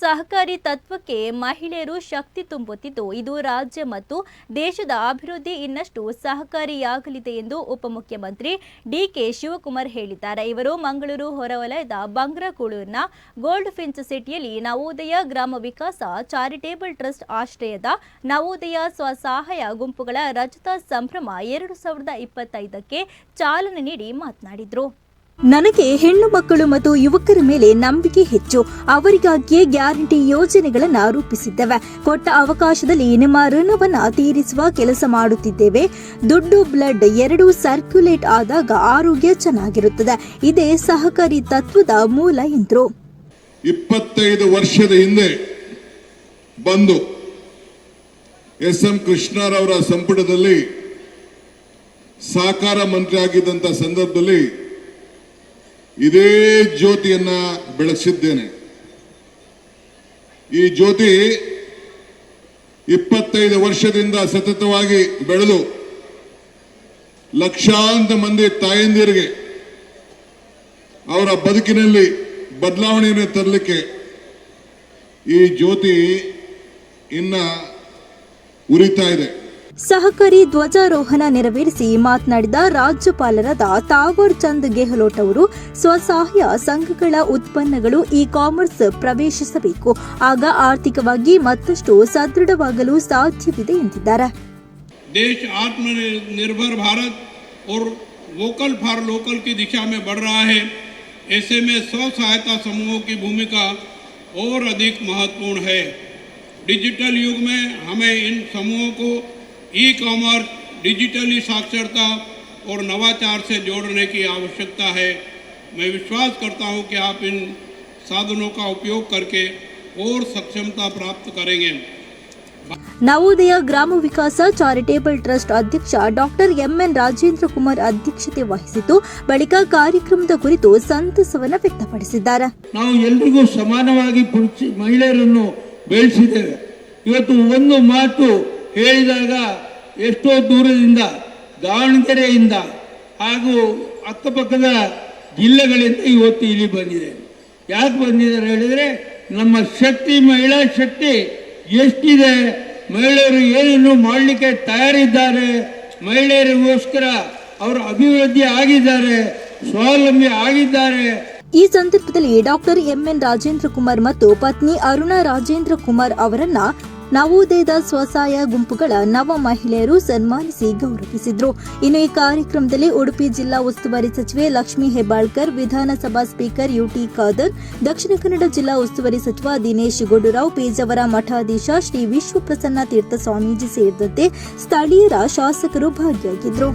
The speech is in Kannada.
ಸಹಕಾರಿ ತತ್ವಕ್ಕೆ ಮಹಿಳೆಯರು ಶಕ್ತಿ ತುಂಬುತ್ತಿದ್ದು, ಇದು ರಾಜ್ಯ ಮತ್ತು ದೇಶದ ಅಭಿವೃದ್ಧಿ ಇನ್ನಷ್ಟು ಸಹಕಾರಿಯಾಗಲಿದೆ ಎಂದು ಉಪಮುಖ್ಯಮಂತ್ರಿ ಡಿಕೆ ಶಿವಕುಮಾರ್ ಹೇಳಿದ್ದಾರೆ. ಇವರು ಮಂಗಳೂರು ಹೊರವಲಯದ ಬಂಗ್ರಕೂಳೂರಿನ ಗೋಲ್ಡ್ ಫಿನ್ಸ್ ಸಿಟಿಯಲ್ಲಿ ನವೋದಯ ಗ್ರಾಮ ವಿಕಾಸ ಚಾರಿಟೇಬಲ್ ಟ್ರಸ್ಟ್ ಆಶ್ರಯದ ನವೋದಯ ಸ್ವಸಹಾಯ ಗುಂಪುಗಳ ರಜತ ಸಂಭ್ರಮ ಎರಡು ಸಾವಿರದ ಇಪ್ಪತ್ತೈದಕ್ಕೆ ಚಾಲನೆ ನೀಡಿ ಮಾತನಾಡಿದರು. ನನಗೆ ಹೆಣ್ಣು ಮಕ್ಕಳು ಮತ್ತು ಯುವಕರ ಮೇಲೆ ನಂಬಿಕೆ ಹೆಚ್ಚು. ಅವರಿಗಾಗಿಯೇ ಗ್ಯಾರಂಟಿ ಯೋಜನೆಗಳನ್ನು ರೂಪಿಸಿದ್ದೇವೆ. ಕೊಟ್ಟ ಅವಕಾಶದಲ್ಲಿ ನಿಮ್ಮ ಋಣವನ್ನು ತೀರಿಸುವ ಕೆಲಸ ಮಾಡುತ್ತಿದ್ದೇವೆ. ದುಡ್ಡು, ಬ್ಲಡ್ ಎರಡೂ ಸರ್ಕ್ಯುಲೇಟ್ ಆದಾಗ ಆರೋಗ್ಯ ಚೆನ್ನಾಗಿರುತ್ತದೆ. ಇದೇ ಸಹಕಾರಿ ತತ್ವದ ಮೂಲ ಎಂದರು ಇಪ್ಪತ್ತೈದು ವರ್ಷದ ಹಿಂದೆ ಬಂದು ಎಸ್ ಎಂ ಕೃಷ್ಣರವರ ಸಂಪುಟದಲ್ಲಿ ಸಹಕಾರ ಮಂತ್ರಿ ಆಗಿದ್ದಂಥ ಸಂದರ್ಭದಲ್ಲಿ ಇದೇ ಜ್ಯೋತಿಯನ್ನ ಬೆಳೆಸಿದ್ದೇನೆ. ಈ ಜ್ಯೋತಿ ಇಪ್ಪತ್ತೈದು ವರ್ಷದಿಂದ ಸತತವಾಗಿ ಬೆಳೆದು ಲಕ್ಷಾಂತರ ಮಂದಿ ತಾಯಂದಿರಿಗೆ ಅವರ ಬದುಕಿನಲ್ಲಿ ಬದಲಾವಣೆಯನ್ನು ತರಲಿಕ್ಕೆ ಈ ಜ್ಯೋತಿ ಇನ್ನ ಉರಿತಾ ಇದೆ. ಸಹಕಾರಿ ಧ್ವಜಾರೋಹಣ ನೆರವೇರಿಸಿ ಮಾತನಾಡಿದ ರಾಜ್ಯಪಾಲರಾದ ತಾವರ್ ಚಂದ್ ಗೆಹ್ಲೋಟ್ ಅವರು ಸ್ವಸಹಾಯ ಸಂಘಗಳ ಉತ್ಪನ್ನಗಳು ಇ ಕಾಮರ್ಸ್ ಪ್ರವೇಶಿಸಬೇಕು ಆಗ ಆರ್ಥಿಕವಾಗಿ ಮತ್ತಷ್ಟು ಸದೃಢವಾಗಲು ಸಾಧ್ಯವಿದೆ ಎಂದಿದ್ದಾರೆ देश आत्मनिर्भर भारत और वोकल फॉर लोकल की दिशा में बढ़ रहा है ऐसे में स्व सहायता समूहों की भूमिका और अधिक महत्वपूर्ण है डिजिटल युग में हमें इन समूहों को ई कॉमर्स डिजिटली साक्षरता और नवाचार से जोड़ने की आवश्यकता है मैं विश्वास करता हूं कि आप इन साधनों का उपयोग करके और सक्षमता प्राप्त करेंगे ನವೋದಯ ಗ್ರಾಮ ವಿಕಾಸ ಚಾರಿಟೇಬಲ್ ಟ್ರಸ್ಟ್ ಅಧ್ಯಕ್ಷ ಡಾಕ್ಟರ್ ಎಂಎನ್ ರಾಜೇಂದ್ರ ಕುಮಾರ್ ಅಧ್ಯಕ್ಷತೆ ವಹಿಸಿದ್ದು ಬಳಿಕ ಕಾರ್ಯಕ್ರಮದ ಕುರಿತು ಸಂತಸವನ್ನು ವ್ಯಕ್ತಪಡಿಸಿದ್ದಾರೆ ನಾವು ಎಲ್ರಿಗೂ ಸಮಾನವಾಗಿ ಪುರುಷ ಮಹಿಳೆಯರನ್ನು ಬೆಳೆಸಿದ್ದೇವೆ ಇವತ್ತು ಒಂದು ಮಾತು ಹೇಳಿದಾಗ ಎಷ್ಟೋ ದೂರದಿಂದ, ದಾವಣಗೆರೆಯಿಂದ ಹಾಗೂ ಅಕ್ಕಪಕ್ಕದ ಜಿಲ್ಲೆಗಳಿಂದ ಇವತ್ತು ಇಲ್ಲಿ ಬಂದಿದೆ. ಯಾಕೆ ಬಂದಿದ್ದಾರೆ ಹೇಳಿದರೆ, ನಮ್ಮ ಶಕ್ತಿ, ಮಹಿಳಾ ಶಕ್ತಿ ಎಷ್ಟಿದೆ, ಮಹಿಳೆಯರು ಏನನ್ನು ಮಾಡಲಿಕ್ಕೆ ತಯಾರಿದ್ದಾರೆ, ಮಹಿಳೆಯರಿಗೋಸ್ಕರ ಅವರು ಅಭಿವೃದ್ಧಿ ಆಗಿದ್ದಾರೆ, ಸ್ವಾವಲಂಬಿ ಆಗಿದ್ದಾರೆ. ಈ ಸಂದರ್ಭದಲ್ಲಿ ಡಾಕ್ಟರ್ ಎಂಎನ್ ರಾಜೇಂದ್ರ ಕುಮಾರ್ ಮತ್ತು ಪತ್ನಿ ಅರುಣಾ ರಾಜೇಂದ್ರ ಕುಮಾರ್ ಅವರನ್ನ ನವೋದಯದ ಸ್ವಸಹಾಯ ಗುಂಪುಗಳ ನವ ಮಹಿಳೆಯರು ಸನ್ಮಾನಿಸಿ ಗೌರವಿಸಿದ್ರು. ಇನ್ನು ಈ ಕಾರ್ಯಕ್ರಮದಲ್ಲಿ ಉಡುಪಿ ಜಿಲ್ಲಾ ಉಸ್ತುವಾರಿ ಸಚಿವೆ ಲಕ್ಷ್ಮೀ ಹೆಬ್ಬಾಳ್ಕರ್, ವಿಧಾನಸಭಾ ಸ್ಪೀಕರ್ ಯುಟಿ ಖಾದರ್, ದಕ್ಷಿಣ ಕನ್ನಡ ಜಿಲ್ಲಾ ಉಸ್ತುವಾರಿ ಸಚಿವ ದಿನೇಶ್ ಗುಂಡೂರಾವ್, ಪೇಜಾವರ ಮಠಾಧೀಶ ಶ್ರೀ ವಿಶ್ವಪ್ರಸನ್ನ ತೀರ್ಥ ಸ್ವಾಮೀಜಿ ಸೇರಿದಂತೆ ಸ್ಥಳೀಯರ ಶಾಸಕರು ಭಾಗಿಯಾಗಿದ್ದರು